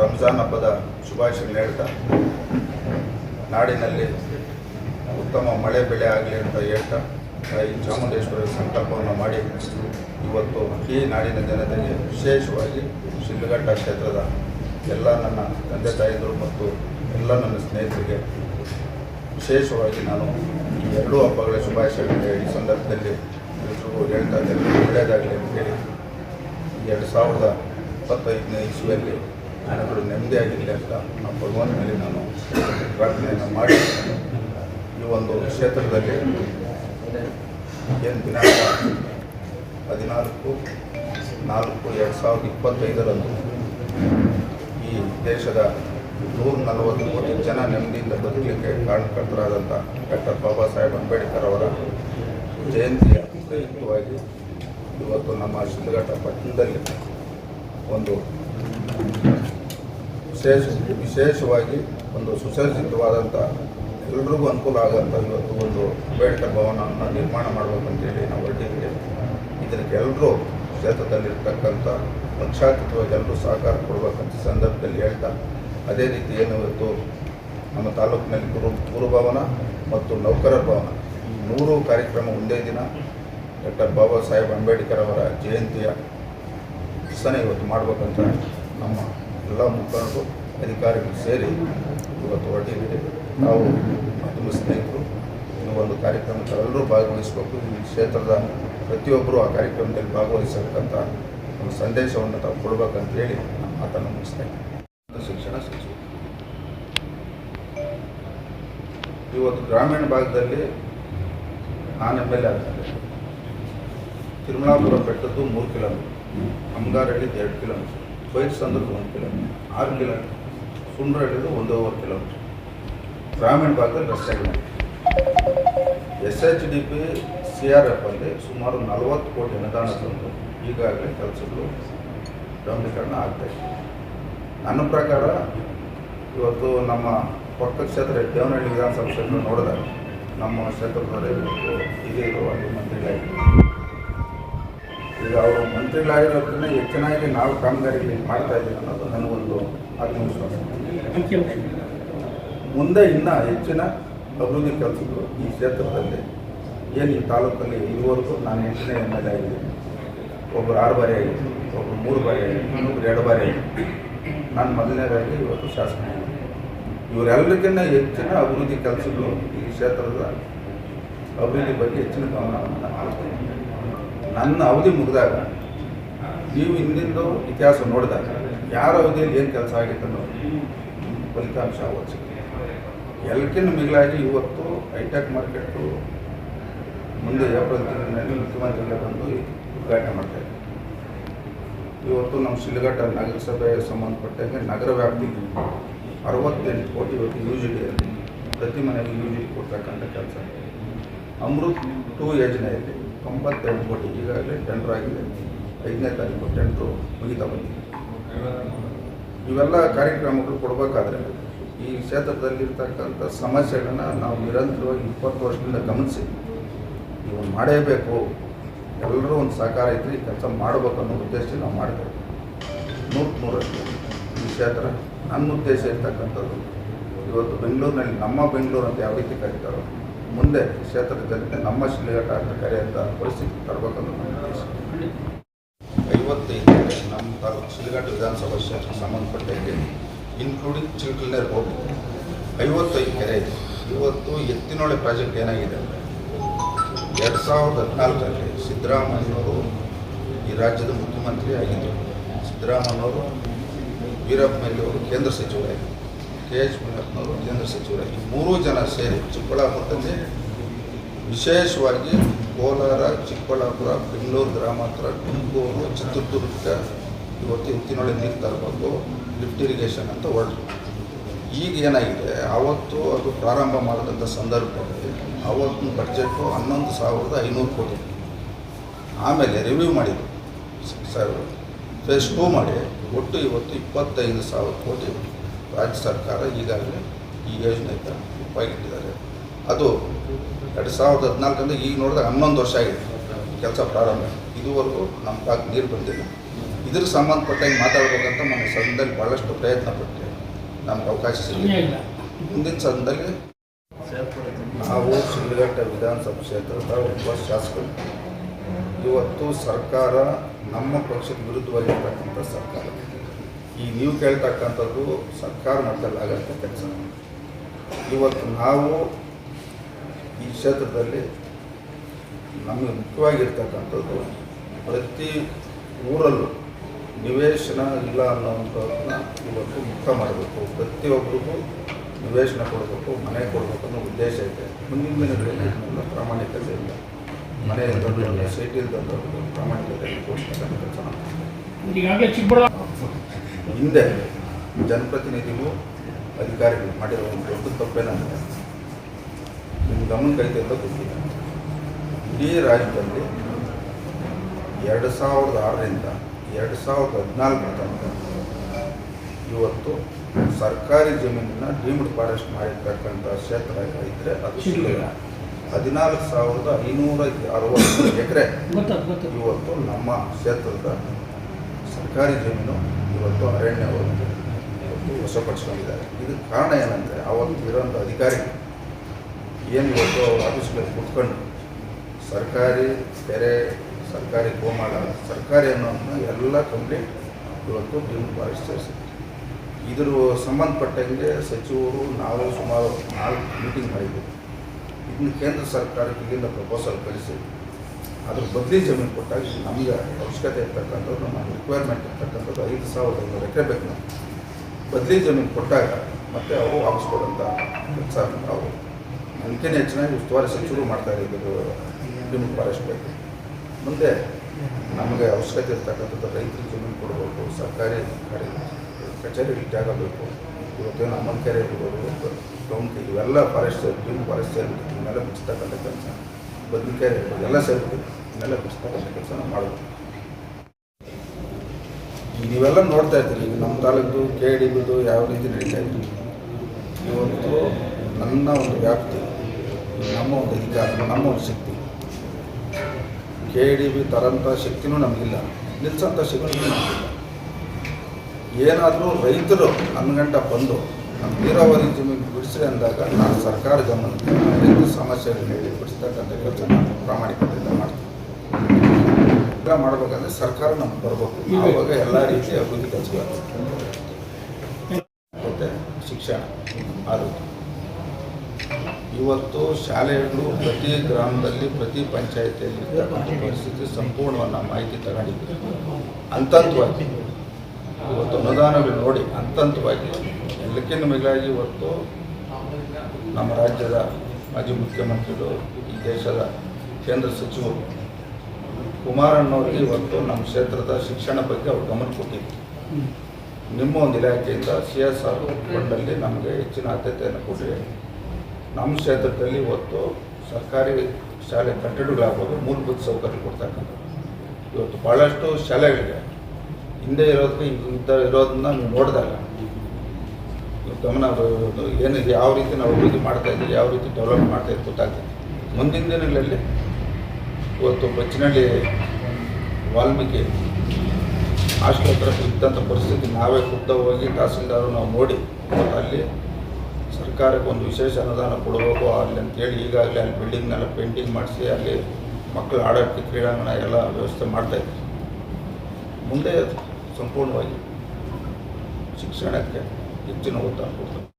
ರಂಜಾನ್ ಹಬ್ಬದ ಶುಭಾಶಯಗಳನ್ನು ಹೇಳ್ತಾ, ನಾಡಿನಲ್ಲಿ ಉತ್ತಮ ಮಳೆ ಬೆಳೆ ಆಗಲಿ ಅಂತ ಹೇಳ್ತಾ, ಈ ಚಾಮುಂಡೇಶ್ವರಿ ಸಂಕಲ್ಪವನ್ನು ಮಾಡಿ ಇವತ್ತು ಈ ನಾಡಿನ ಜನತೆಗೆ ವಿಶೇಷವಾಗಿ ಶಿಲ್ಘಟ್ಟ ಕ್ಷೇತ್ರದ ಎಲ್ಲ ನನ್ನ ತಂದೆ ತಾಯಿಗಳು ಮತ್ತು ಎಲ್ಲ ನನ್ನ ಸ್ನೇಹಿತರಿಗೆ ವಿಶೇಷವಾಗಿ ನಾನು ಈ ಎರಡೂ ಹಬ್ಬಗಳ ಶುಭಾಶಯಗಳಿಗೆ ಈ ಸಂದರ್ಭದಲ್ಲಿ ಎಲ್ರಿಗೂ ಹೇಳ್ತಾ ಇದ್ದೇನೆ, ಒಳ್ಳೆಯದಾಗಲಿ ಅಂತ ಹೇಳಿ. ಈ ಎರಡು ಸಾವಿರದ ಇಪ್ಪತ್ತೈದನೇ ಇಸ್ವಿಯಲ್ಲಿ ಜನಗಳು ನೆಮ್ಮದಿಯಾಗಿರಲಿ ಅಂತ ನಮ್ಮ ಭಗವಂತನಲ್ಲಿ ನಾನು ಪ್ರಾರ್ಥನೆಯನ್ನು ಮಾಡಿ. ಈ ಒಂದು ಕ್ಷೇತ್ರದಲ್ಲಿ ಏನು ದಿನಾಂಕ ಹದಿನಾಲ್ಕು, ನಾಲ್ಕು, ಎರಡು ಸಾವಿರದ ಇಪ್ಪತ್ತೈದರಂದು ಈ ದೇಶದ ನೂರ ನಲವತ್ತು ಕೋಟಿ ಜನ ನೆಮ್ಮದಿಯಿಂದ ಬದುಕಲಿಕ್ಕೆ ಕಾರಣಕರ್ತರಾದಂಥ ಡಾಕ್ಟರ್ ಬಾಬಾ ಸಾಹೇಬ್ ಅಂಬೇಡ್ಕರ್ ಅವರ ಜಯಂತಿಯ ಪ್ರಯುಕ್ತವಾಗಿ ಇವತ್ತು ನಮ್ಮ ಶಿಲ್ಘಟ್ಟ ಪಟ್ಟಣದಲ್ಲಿ ಒಂದು ವಿಶೇಷ ವಿಶೇಷವಾಗಿ ಒಂದು ಸುಸಜ್ಜಿತವಾದಂಥ ಎಲ್ರಿಗೂ ಅನುಕೂಲ ಆಗೋಂಥ ಇವತ್ತು ಒಂದು ಅಂಬೇಡ್ಕರ್ ಭವನವನ್ನು ನಿರ್ಮಾಣ ಮಾಡಬೇಕಂತೇಳಿ ನಾವು ಹೊರಟಿದ್ದೀವಿ. ಇದಕ್ಕೆ ಎಲ್ಲರೂ ಕ್ಷೇತ್ರದಲ್ಲಿರ್ತಕ್ಕಂಥ ಪಕ್ಷಾತೀತವಾಗಿ ಎಲ್ಲರೂ ಸಹಕಾರ ಕೊಡಬೇಕಂತ ಸಂದರ್ಭದಲ್ಲಿ ಹೇಳ್ತಾ, ಅದೇ ರೀತಿ ಏನು ಇವತ್ತು ನಮ್ಮ ತಾಲೂಕಿನಲ್ಲಿ ಗುರು ಗುರುಭವನ ಮತ್ತು ನೌಕರರ ಭವನ ಮೂರು ಕಾರ್ಯಕ್ರಮ ಒಂದೇ ದಿನ. ಡಾಕ್ಟರ್ ಬಾಬಾ ಸಾಹೇಬ್ ಅಂಬೇಡ್ಕರ್ ಅವರ ಜಯಂತಿಯ ದಿವಸನೇ ಇವತ್ತು ಮಾಡಬೇಕಂತ ನಮ್ಮ ಎಲ್ಲ ಮುಖಂಡರು, ಅಧಿಕಾರಿಗಳು ಸೇರಿ ಇವತ್ತು ಹೊರಟಿದ್ದೀವಿ. ನಾವು ಮಾಧ್ಯಮ ಸ್ನೇಹಿತರು ಈ ಒಂದು ಕಾರ್ಯಕ್ರಮಕ್ಕೆ ಎಲ್ಲರೂ ಭಾಗವಹಿಸಬೇಕು. ಈ ಕ್ಷೇತ್ರದ ಪ್ರತಿಯೊಬ್ಬರು ಆ ಕಾರ್ಯಕ್ರಮದಲ್ಲಿ ಭಾಗವಹಿಸಬೇಕಂತ ಒಂದು ಸಂದೇಶವನ್ನು ತಾವು ಕೊಡಬೇಕಂತ ಹೇಳಿ ನಾನು ಮಾತನ್ನು ಮುಗಿಸ್ತೇನೆ. ಶಿಕ್ಷಣ ಸಚಿವರು ಇವತ್ತು ಗ್ರಾಮೀಣ ಭಾಗದಲ್ಲಿ ನಾನು ಎಂ ಎಲ್ ಎ ಆಗ್ತದೆ ತಿರುಮಲಾಪುರ ಬೆಟ್ಟದ್ದು ಮೂರು ಕಿಲೋಮೀಟರ್. ಅಮ್ಗಾರಳ್ಳಿದ್ದು ಎರಡು ಕಿಲೋಮೀಟರ್. ಬೈರ್ಸಂದ್ರದ್ದು ಒಂದು ಕಿಲೋಮೀಟರ್ ಆರು ಕಿಲೋಮೀಟರ್ ಸುಂಡ್ರಹಳ್ಳಿದು ಒಂದೂವರೆ ಕಿಲೋಮೀಟರ್ ಗ್ರಾಮೀಣ ಭಾಗದಲ್ಲಿ ರಸ್ತೆಗಳು S H D P C R F ಅಲ್ಲಿ ಸುಮಾರು ನಲವತ್ತು ಕೋಟಿ ಅನುದಾನ ತಂದು ಈಗಾಗಲೇ ಕೆಲಸಗಳು ಡಾಂಬರೀಕರಣ ಆಗ್ತಾಯಿದೆ ನನ್ನ ಪ್ರಕಾರ, ಇವತ್ತು ನಮ್ಮ ಪಕ್ಕ ಕ್ಷೇತ್ರ, ದೇವನಹಳ್ಳಿ ವಿಧಾನಸಭಾ ಕ್ಷೇತ್ರ ನೋಡಿದಾಗ ನಮ್ಮ ಕ್ಷೇತ್ರದವರೇ ಇವತ್ತು ಇದೇ ಇರುವ ಮಂತ್ರಿಗಳಾಗಿದ್ದಾರೆ. ಈಗ ಅವರು ಮಂತ್ರಿಗಳಾಗಿರೋದ್ರಿಂದ ಹೆಚ್ಚಿನಾಗಿ ನಾವು ಕಾಮಗಾರಿಗಳು ಮಾಡ್ತಾ ಇದ್ದೀವಿ ಅನ್ನೋದು ನನಗೊಂದು ಆತ್ಮವಿಶ್ವಾಸ ಮುಂದೆ ಇನ್ನೂ ಹೆಚ್ಚಿನ ಅಭಿವೃದ್ಧಿ ಕೆಲಸಗಳು ಈ ಕ್ಷೇತ್ರದಲ್ಲಿ, ಏನು ಈ ತಾಲೂಕಲ್ಲಿ ಇದುವರೆಗೂ ನಾನು ಎಂಟನೇ ಎಂ ಎಲ್ ಎ ಒಬ್ಬರು ಆರು ಬಾರಿ ಆಗಿದ್ದು ಒಬ್ಬರು ಮೂರು ಬಾರಿ ಆಗಿದೆ ಇನ್ನೊಬ್ರು ಎರಡು ಬಾರಿ ಆಗಿದೆ ನಾನು ಮೊದಲನೇದಾಗಿ ಇವತ್ತು ಶಾಸಕ ಇವರೆಲ್ಲಕ್ಕಿಂತ ಹೆಚ್ಚಿನ ಅಭಿವೃದ್ಧಿ ಕೆಲಸಗಳು ಈ ಕ್ಷೇತ್ರದ ಅಭಿವೃದ್ಧಿ ಬಗ್ಗೆ ಹೆಚ್ಚಿನ ಗಮನವನ್ನು. ನನ್ನ ಅವಧಿ ಮುಗಿದಾಗ ನೀವು ಹಿಂದಿಂದು ಇತಿಹಾಸ ನೋಡಿದಾಗ, ಯಾರ ಅವಧಿಯಲ್ಲಿ ಏನು ಕೆಲಸ ಆಗಿತ್ತು ಅನ್ನೋ ಫಲಿತಾಂಶ ಅವತ್ತು ಎಲ್ಲಕ್ಕಿಂತ ಮಿಗಿಲಾಗಿ ಇವತ್ತು ಹೈಟೆಕ್ ಮಾರ್ಕೆಟು ಮುಂದೆ ಏಪ್ರಿಲ್ ತಿಂಗಳಿನಲ್ಲಿ ಮುಖ್ಯಮಂತ್ರಿಗಳೇ ಬಂದು ಉದ್ಘಾಟನೆ ಮಾಡ್ತಾರೆ ಇವತ್ತು ನಮ್ಮ ಶಿಲ್ಘಟ್ಟ ನಗರಸಭೆಗೆ ಸಂಬಂಧಪಟ್ಟಂಗೆ ನಗರ ವ್ಯಾಪ್ತಿಗೆ ಅರವತ್ತೆಂಟು ಕೋಟಿ ಇವತ್ತು ಯು ಜಿ ಪ್ರತಿ ಮನೆಗೆ ಯು ಜಿ ಕೊಡ್ತಕ್ಕಂಥ ಕೆಲಸ. ಅಮೃತ್ ಟೂ ಯೋಜನೆಯಲ್ಲಿ ತೊಂಬತ್ತೆರಡು ಕೋಟಿ. ಈಗಾಗಲೇ ಟೆಂಡರ್ ಆಗಿದೆ. ಐದನೇ ತಾರೀಕು ಟೆಂಡ್ರು ಮುಗಿತಾ ಬಂದಿದೆ. ಇವೆಲ್ಲ ಕಾರ್ಯಕ್ರಮಗಳು ಕೊಡಬೇಕಾದ್ರೆ ಈ ಕ್ಷೇತ್ರದಲ್ಲಿರ್ತಕ್ಕಂಥ ಸಮಸ್ಯೆಗಳನ್ನ ನಾವು ನಿರಂತರವಾಗಿ ಇಪ್ಪತ್ತು ವರ್ಷದಿಂದ ಗಮನಿಸಿ ಇವು ಮಾಡೇಬೇಕು. ಎಲ್ಲರೂ ಒಂದು ಸಹಕಾರ ಈ ಕೆಲಸ ಮಾಡಬೇಕು ಅನ್ನೋ ಉದ್ದೇಶ ನಾವು ಮಾಡಬೇಕು ನೂರಕ್ಕೆ ನೂರಷ್ಟು ಈ ಕ್ಷೇತ್ರ. ನನ್ನ ಉದ್ದೇಶ ಇರ್ತಕ್ಕಂಥದ್ದು, ಇವತ್ತು ಬೆಂಗಳೂರಿನಲ್ಲಿ ನಮ್ಮ ಬೆಂಗಳೂರು ಅಂತ ಯಾವ ರೀತಿ ಕರೀತಾರೋ ಮುಂದೆ ಕ್ಷೇತ್ರದ ಜನತೆ ನಮ್ಮ ಅಂತ ಕರೆಯುವಂಥ ಪರಿಸ್ಥಿತಿ ತರಬೇಕನ್ನೋ ನನ್ನ ಉದ್ದೇಶ ಐವತ್ತೈದು ನಮ್ಮ ತಾಲೂಕು ವಿಧಾನಸಭಾ ಕ್ಷೇತ್ರಕ್ಕೆ ಸಂಬಂಧಪಟ್ಟಂಗೆ ಇನ್ಕ್ಲೂಡಿಂಗ್ ಚಿಲ್ಕಲ್ನೇರ್ ಹೋಗಿ. ಐವತ್ತೈದು ಕೆರೆ ಇದೆ. ಇವತ್ತು ಎತ್ತಿನೊಳೆ ಪ್ರಾಜೆಕ್ಟ್ ಏನಾಗಿದೆ ಅಂದರೆ ಎರಡು ಸಾವಿರದ ಹದಿನಾಲ್ಕರಲ್ಲಿ ಸಿದ್ದರಾಮಯ್ಯವರು ಈ ರಾಜ್ಯದ ಮುಖ್ಯಮಂತ್ರಿ ಆಗಿದ್ದರು ಸಿದ್ದರಾಮಯ್ಯವರು ವೀರಪ್ಪ ಮೊಯ್ಲಿಯವರು ಕೇಂದ್ರ ಸಚಿವರಾಗಿದ್ದರು ಕೆ ಎಚ್ ಮುನಿಯಪ್ಪನವರು ಕೇಂದ್ರ ಸಚಿವರಾಗಿ ಈ ಮೂರೂ ಜನ ಸೇರಿ ಚಿಕ್ಕಬಳ್ಳಾಪುರದಲ್ಲಿ ವಿಶೇಷವಾಗಿ ಕೋಲಾರ, ಚಿಕ್ಕಬಳ್ಳಾಪುರ, ಬೆಂಗಳೂರು ಗ್ರಾಮಾಂತರ, ತುಮಕೂರು, ಚಿತ್ರದುರ್ಗ ಇವತ್ತು ಎತ್ತಿನೊಳೆ ನೀರು ತರಬೇಕು ಲಿಫ್ಟ್ ಇರಿಗೇಷನ್ ಅಂತ ಹೊರಟು. ಈಗ ಏನಾಗಿದೆ, ಆವತ್ತು ಅದು ಪ್ರಾರಂಭ ಮಾಡಿದಂಥ ಸಂದರ್ಭದಲ್ಲಿ ಆವತ್ತಿನ ಬಡ್ಜೆಟು ಹನ್ನೊಂದು ಸಾವಿರದ ಐನೂರು ಕೋಟಿ. ಆಮೇಲೆ ರಿವ್ಯೂ ಮಾಡಿದ್ರು ಸರ್ ಫೇಸ್ ಟೂ ಮಾಡಿ, ಒಟ್ಟು ಇವತ್ತು ಇಪ್ಪತ್ತೈದು ಸಾವಿರ ಕೋಟಿ. ರಾಜ್ಯ ಸರ್ಕಾರ ಈಗಾಗಲೇ ಈ ಯೋಜನೆಗೆ ರೂಪಾಯಿಟ್ಟಿದ್ದಾರೆ ಅದು ಎರಡು ಸಾವಿರದ ಹದಿನಾಲ್ಕರಿಂದ ಈಗ ನೋಡಿದಾಗ ಹನ್ನೊಂದು ವರ್ಷ ಆಗಿದೆ ಕೆಲಸ ಪ್ರಾರಂಭ. ಇದುವರೆಗೂ ನಮ್ಮ ಕಾಕ್ ನೀರು ಬಂದಿಲ್ಲ. ಇದ್ರ ಸಂಬಂಧಪಟ್ಟಂಗೆ ಮಾತಾಡ್ಬೇಕಂತ ಮೊನ್ನೆ ಸದನದಲ್ಲಿ ಭಾಳಷ್ಟು ಪ್ರಯತ್ನ ಪಟ್ಟೆ ನಮ್ಗೆ ಅವಕಾಶ ಸಿಗಲಿಲ್ಲ. ಮುಂದಿನ ಸದನದಲ್ಲಿ ನಾವು ಶಿಡ್ಲಘಟ್ಟ ವಿಧಾನಸಭಾ ಕ್ಷೇತ್ರದ ಒಬ್ಬ ಶಾಸಕರು. ಇವತ್ತು ಸರ್ಕಾರ ನಮ್ಮ ಪಕ್ಷದ ವಿರುದ್ಧವಾಗಿರ್ತಕ್ಕಂಥ ಸರ್ಕಾರ. ಈ ನೀವು ಕೇಳ್ತಕ್ಕಂಥದ್ದು ಸರ್ಕಾರ ಮಟ್ಟದಲ್ಲಿ ಆಗತ್ತ ಕೆಲಸ. ಇವತ್ತು ನಾವು ಈ ಕ್ಷೇತ್ರದಲ್ಲಿ ನಮಗೆ ಮುಖ್ಯವಾಗಿರ್ತಕ್ಕಂಥದ್ದು ಪ್ರತಿ ಊರಲ್ಲೂ ನಿವೇಶನ ಇಲ್ಲ ಅನ್ನೋವಂಥದ್ದನ್ನ ಇವತ್ತು ಮುಕ್ತ ಮಾಡಬೇಕು. ಪ್ರತಿಯೊಬ್ಬರಿಗೂ ನಿವೇಶನ ಕೊಡಬೇಕು, ಮನೆ ಕೊಡಬೇಕು ಅನ್ನೋ ಉದ್ದೇಶ ಇದೆ. ಮುಂದಿನ ದಿನಗಳಲ್ಲಿ ಪ್ರಾಮಾಣಿಕತೆ ಇಲ್ಲ. ಮನೆ ಸೈಟಿಲ್ ಸೈಟ್ ಪ್ರಾಮಾಣಿಕತೆ ಕೊಡ್ತಕ್ಕಂಥ ಕೆಲಸ ಹಿಂದೆ ಜನಪ್ರತಿನಿಧಿಗಳು ಅಧಿಕಾರಿಗಳು ಮಾಡಿರೋ ಒಂದು ದೊಡ್ಡ ತಪ್ಪೇನಂದರೆ ನಿಮ್ಮ ಗಮನಕ್ಕೈತೆ ಅಂತ ಗೊತ್ತಿಲ್ಲ. ಇಡೀ ರಾಜ್ಯದಲ್ಲಿ ಎರಡು ಸಾವಿರದ ಆರರಿಂದ ಎರಡು ಸಾವಿರದ ಹದಿನಾಲ್ಕರ ತನಕ ಇವತ್ತು ಸರ್ಕಾರಿ ಜಮೀನನ್ನ ಡೀಮ್ಡ್ ಫಾರೆಸ್ಟ್ ಮಾಡಿರ್ತಕ್ಕಂಥ ಕ್ಷೇತ್ರ ಇದ್ದರೆ ಅದು ಸಿಗಲಿಲ್ಲ. ಹದಿನಾಲ್ಕು ಸಾವಿರದ ಐನೂರ ಅರವತ್ತು ಎಕರೆ ಇವತ್ತು ನಮ್ಮ ಕ್ಷೇತ್ರದ ಸರ್ಕಾರಿ ಜಮೀನು ಇವತ್ತು ಅರಣ್ಯ ಇವತ್ತು ವಶಪಡಿಸ್ಕೊಂಡಿದ್ದಾರೆ. ಇದಕ್ಕೆ ಕಾರಣ ಏನಂದರೆ ಅವತ್ತು ಇರೋಂಥ ಅಧಿಕಾರಿ ಏನು ಇವತ್ತು ಅವ್ರ ಆಫೀಸ್ಗಳಲ್ಲಿ ಕುತ್ಕೊಂಡು ಸರ್ಕಾರಿ ಕೆರೆ ಸರ್ಕಾರಿ ಗೋಮಾಳ, ಸರ್ಕಾರಿ ಅನ್ನೋದನ್ನ ಎಲ್ಲ ಕಂಪ್ಲೀಟ್ ಇವತ್ತು ಫಾರೆಸ್ಟ್ ಸೇರಿಸಿದ್ರು ಇದ್ರ ಸಂಬಂಧಪಟ್ಟಂಗೆ ಸಚಿವರು ನಾವು ಸುಮಾರು ನಾಲ್ಕು ಮೀಟಿಂಗ್ ಮಾಡಿದ್ವಿ. ಇನ್ನು ಕೇಂದ್ರ ಸರ್ಕಾರಕ್ಕೆ ಇಲ್ಲಿಂದ ಪ್ರಪೋಸಲ್ ಕಳಿಸಿ. ಅದ್ರ ಬದಲಿ ಜಮೀನು ಕೊಟ್ಟಾಗ ನಮಗೆ ಅವಶ್ಯಕತೆ ಇರ್ತಕ್ಕಂಥದ್ದು ನಮ್ಮ ರಿಕ್ವೈರ್ಮೆಂಟ್ ಇರ್ತಕ್ಕಂಥದ್ದು ಐದು ಸಾವಿರದ ಐನೂರು ಎಕರೆ ಬೇಕು ನಾವು ಬದಲಿ ಜಮೀನು ಕೊಟ್ಟಾಗ ಮತ್ತೆ ಅವರು ವಾಪಸ್ ಕೊಡೋಂಥ ಕೆಲಸ ಅವರು ಅದಕ್ಕೇನೆ ಹೆಚ್ಚಿನಾಗಿ ಉಸ್ತುವಾರಿ ಸಚಿವರು ಮಾಡ್ತಾ ಇದ್ದರು ಜಮೀನು ಫಾರೆಸ್ಟ್ ಬೇಕು ಮುಂದೆ ನಮಗೆ ಅವಶ್ಯಕತೆ ಇರ್ತಕ್ಕಂಥದ್ದು ರೈತರಿಗೆ ಜಮೀನು ಕೊಡಬೇಕು, ಸರ್ಕಾರಿ ಕಡೆ ಕಚೇರಿಗೆ ಜಾಗ ಬೇಕು ಇವತ್ತೇನು ಅಮ್ಮನಕೆರೆ ಇರ್ಬೋದು ಟೌನ್ಗೆ ಇವೆಲ್ಲ ಫಾರೆಸ್ಟ್, ಜಮೀನು ಫಾರೆಸ್ಟ್ ಸೇರಿಬಿಟ್ಟು ಇವನ್ನೆಲ್ಲ ಬಿಡಿಸ್ತಕ್ಕಂಥ ಕೆಲಸ ಬದನೆಕಾಯಿ ಇರ್ಬೋದು, ಎಲ್ಲ ಸೇರಿಬಿಟ್ಟು ಇವನ್ನೆಲ್ಲ ಬಿಡಿಸ್ತಕ್ಕಂಥ ಕೆಲಸ ನಾವು ಮಾಡಬೇಕು. ನೀವೆಲ್ಲ ನೋಡ್ತಾ ಇದ್ದೀರಿ. ಈಗ ನಮ್ಮ ತಾಲೂಕು ಕೆ ಡಿ ಬಿದು ಯಾವ ರೀತಿ ನಡೀತಾ ಇದ್ದೀವಿ ಇವತ್ತು ನನ್ನ ಒಂದು ವ್ಯಾಪ್ತಿ, ನಮ್ಮ ಒಂದು ಅಧಿಕಾರ, ನಮ್ಮ ಒಂದು ಶಕ್ತಿ. ಕೆ ಡಿ ಬಿ ತರಂಥ ಶಕ್ತಿನೂ ನಮಗಿಲ್ಲ ನಿಲ್ಲಿಸೋಂಥ ಶಕ್ತಿನೂ ನಮಗಿಲ್ಲ. ಏನಾದರೂ ರೈತರು ಗಂಟ ಬಂದು ನಮ್ಮ ನೀರಾವರಿ ಜಮೀನು ಬಿಡಿಸ್ರಿ ಅಂದಾಗ ನಾನು ಸರ್ಕಾರ ಗಮನಕ್ಕೆ ಸಮಸ್ಯೆಗಳನ್ನ ಬಿಡಿಸ್ತಕ್ಕಂಥ ಕೆಲಸ ನಾನು ಪ್ರಾಮಾಣಿಕತೆಯಿಂದ ಮಾಡ್ತೀನಿ. ಎಲ್ಲ ಮಾಡಬೇಕಂದ್ರೆ ಸರ್ಕಾರ ನಮ್ಗೆ ಬರಬೇಕು. ಇವಾಗ ಎಲ್ಲ ರೀತಿಯ ಅಭಿವೃದ್ಧಿ ಕೆಲಸಗಳು ಮತ್ತು ಶಿಕ್ಷಣ ಆರೋಗ್ಯ. ಇವತ್ತು ಶಾಲೆಗಳು ಪ್ರತಿ ಗ್ರಾಮದಲ್ಲಿ ಪ್ರತಿ ಪಂಚಾಯತಿಯಲ್ಲಿ ಇರ್ತಕ್ಕಂಥ ಪರಿಸ್ಥಿತಿ ಸಂಪೂರ್ಣವನ್ನು ಮಾಹಿತಿ ತಗೊಂಡಿದ್ದೀವಿ ಹಂತವಾಗಿ ಇವತ್ತು ಅನುದಾನಗಳು ನೋಡಿ ಅಂತಂತವಾಗಿ ಎಲ್ಲಕ್ಕಿಂತ ಮಿಗಿಲಾಗಿ ಇವತ್ತು ನಮ್ಮ ರಾಜ್ಯದ ಮಾಜಿ ಮುಖ್ಯಮಂತ್ರಿಗಳು ಈ ದೇಶದ ಕೇಂದ್ರ ಸಚಿವರು ಕುಮಾರಣ್ಣವರಿಗೆ ಇವತ್ತು ನಮ್ಮ ಕ್ಷೇತ್ರದ ಶಿಕ್ಷಣ ಬಗ್ಗೆ ಅವ್ರು ಗಮನ ಕೊಟ್ಟಿದ್ರು. ನಿಮ್ಮ ಒಂದು ಇಲಾಖೆಯಿಂದ ಸಿ ಎಸ್ ಆರ್ ಫಂಡಲ್ಲಿ ನಮಗೆ ಹೆಚ್ಚಿನ ಆದ್ಯತೆಯನ್ನು ಕೊಟ್ಟಿದೆ. ನಮ್ಮ ಕ್ಷೇತ್ರದಲ್ಲಿ ಇವತ್ತು ಸರ್ಕಾರಿ ಶಾಲೆ ಕಟ್ಟಡಗಳಾಗ್ಬೋದು ಮೂಲಭೂತ ಸೌಕರ್ಯ ಕೊಡ್ತಕ್ಕಂಥದ್ದು. ಇವತ್ತು ಭಾಳಷ್ಟು ಶಾಲೆಗಳಿವೆ ಹಿಂದೆ ಇರೋದಕ್ಕೆ ಇಂಥ ಇರೋದನ್ನ ನೀವು ನೋಡಿದಾಗ ನೀವು ಗಮನ ಏನಿದೆ ಯಾವ ರೀತಿ ನಾವು ಅಭಿವೃದ್ಧಿ ಮಾಡ್ತಾ ಇದ್ದೀವಿ ಯಾವ ರೀತಿ ಡೆವಲಪ್ ಮಾಡ್ತಾ ಇದ್ದೀವಿ ಗೊತ್ತಾಗ್ತದೆ. ಮುಂದಿನ ದಿನಗಳಲ್ಲಿ ಇವತ್ತು ಬಚ್ಚಿನಳ್ಳಿ ವಾಲ್ಮೀಕಿ ಹತ್ರ ಇದ್ದಂಥ ಪರಿಸ್ಥಿತಿ ನಾವೇ ಖುದ್ದ ಹೋಗಿ ತಹಸೀಲ್ದಾರು ನಾವು ನೋಡಿ ಅಲ್ಲಿ ಸರ್ಕಾರಕ್ಕೆ ಒಂದು ವಿಶೇಷ ಅನುದಾನ ಕೊಡಬೇಕು, ಅಲ್ಲಿ ಅಂತೇಳಿ ಈಗಾಗಲೇ ಅಲ್ಲಿ ಬಿಲ್ಡಿಂಗ್ನೆಲ್ಲ ಪೇಂಟಿಂಗ್ ಮಾಡಿಸಿ, ಅಲ್ಲಿ ಮಕ್ಕಳು ಆಡೋಕ್ಕೆ ಕ್ರೀಡಾಂಗಣ ಎಲ್ಲ ವ್ಯವಸ್ಥೆ ಮಾಡ್ತಾ ಇದ್ದೀವಿ ಮುಂದೆ ಸಂಪೂರ್ಣವಾಗಿ ಶಿಕ್ಷಣಕ್ಕೆ ಹೆಚ್ಚಿನ ಕೊಡ್ತಾರೆ